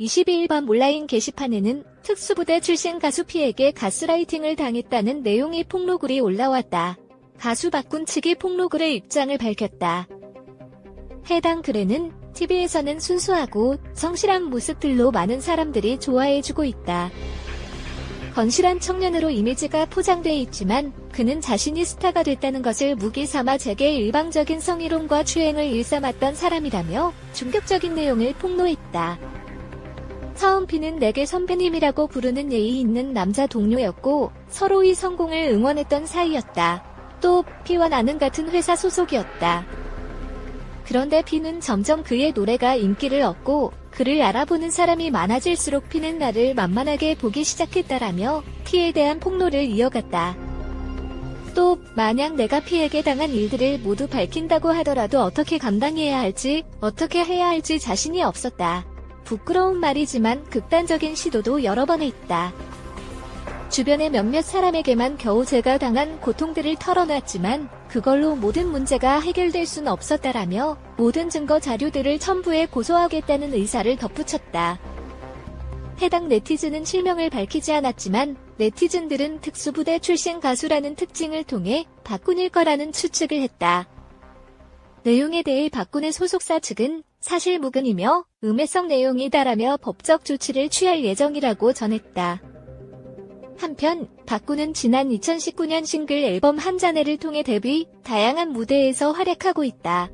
22일 밤 온라인 게시판에는 특수부대 출신 가수 P에게 가스라이팅을 당했다는 내용의 폭로글이 올라왔다. 가수 박군 측이 폭로글의 입장을 밝혔다. 해당 글에는 TV에서는 순수하고 성실한 모습들로 많은 사람들이 좋아해주고 있다. 건실한 청년으로 이미지가 포장돼 있지만 그는 자신이 스타가 됐다는 것을 무기 삼아 제게 일방적인 성희롱과 추행을 일삼았던 사람이라며 충격적인 내용을 폭로했다. 처음 피는 내게 선배님이라고 부르는 예의 있는 남자 동료였고 서로의 성공을 응원했던 사이였다. 또 피와 나는 같은 회사 소속이었다. 그런데 피는 점점 그의 노래가 인기를 얻고 그를 알아보는 사람이 많아질수록 피는 나를 만만하게 보기 시작했다라며 피에 대한 폭로를 이어갔다. 또 만약 내가 피에게 당한 일들을 모두 밝힌다고 하더라도 어떻게 감당해야 할지 어떻게 해야 할지 자신이 없었다. 부끄러운 말이지만 극단적인 시도도 여러 번 했다. 주변의 몇몇 사람에게만 겨우 제가 당한 고통들을 털어놨지만 그걸로 모든 문제가 해결될 순 없었다라며 모든 증거 자료들을 첨부해 고소하겠다는 의사를 덧붙였다. 해당 네티즌은 실명을 밝히지 않았지만 네티즌들은 특수부대 출신 가수라는 특징을 통해 박군일 거라는 추측을 했다. 내용에 대해 박군의 소속사 측은 사실 무근이며 음해성 내용이다라며 법적 조치를 취할 예정이라고 전했다. 한편 박군은 지난 2019년 싱글 앨범 한 잔해를 통해 데뷔, 다양한 무대에서 활약하고 있다.